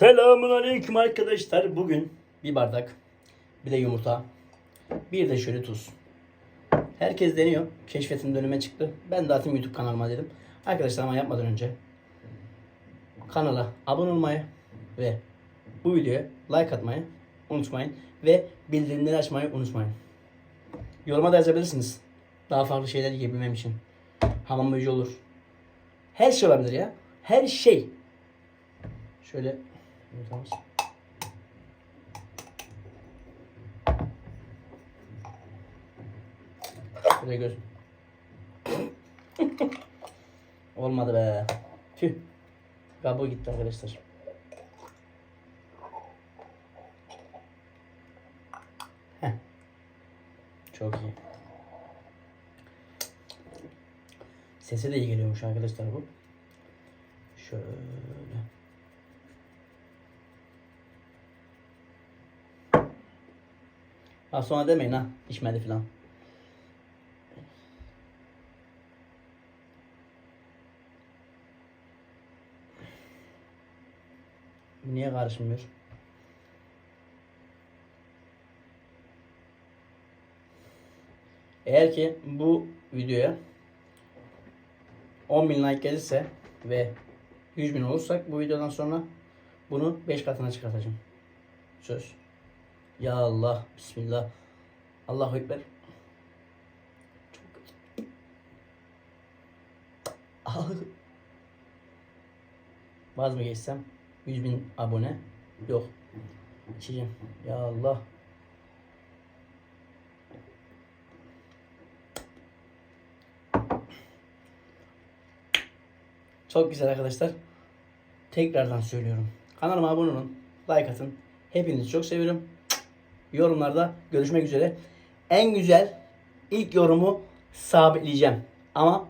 Selamun aleyküm arkadaşlar. Bugün bir bardak, bir de yumurta, bir de şöyle tuz. Herkes deniyor. Keşfetim önüme çıktı. Ben de atayım YouTube kanalıma dedim. Arkadaşlar ama yapmadan önce kanala abone olmayı ve bu videoya like atmayı unutmayın. Ve bildirimleri açmayı unutmayın. Yoruma da yazabilirsiniz. Daha farklı şeyler yiyebilmem için. Hamam böceği olur. Her şey olabilir ya. Her şey. Şöyle yumurtamız. Şöyle göz. Olmadı be. Tüh. Kabuğu gitti arkadaşlar. Çok iyi. Sese de iyi geliyormuş arkadaşlar bu. Şöyle. Ha sonra demeyin ha içmedi filan. Niye karışmıyor? Eğer ki bu videoya 10 bin like gelirse ve 100 bin olursak bu videodan sonra bunu 5 katına çıkartacağım. Söz. Ya Allah. Bismillah. Allahu Ekber. Çok kötü. Vaz mı geçsem? 100 bin abone. Yok. İçeceğim. Ya Allah. Çok güzel arkadaşlar. Tekrardan söylüyorum. Kanalıma abone olun. Like atın. Hepinizi çok seviyorum. Yorumlarda görüşmek üzere. En güzel ilk yorumu sabitleyeceğim. Ama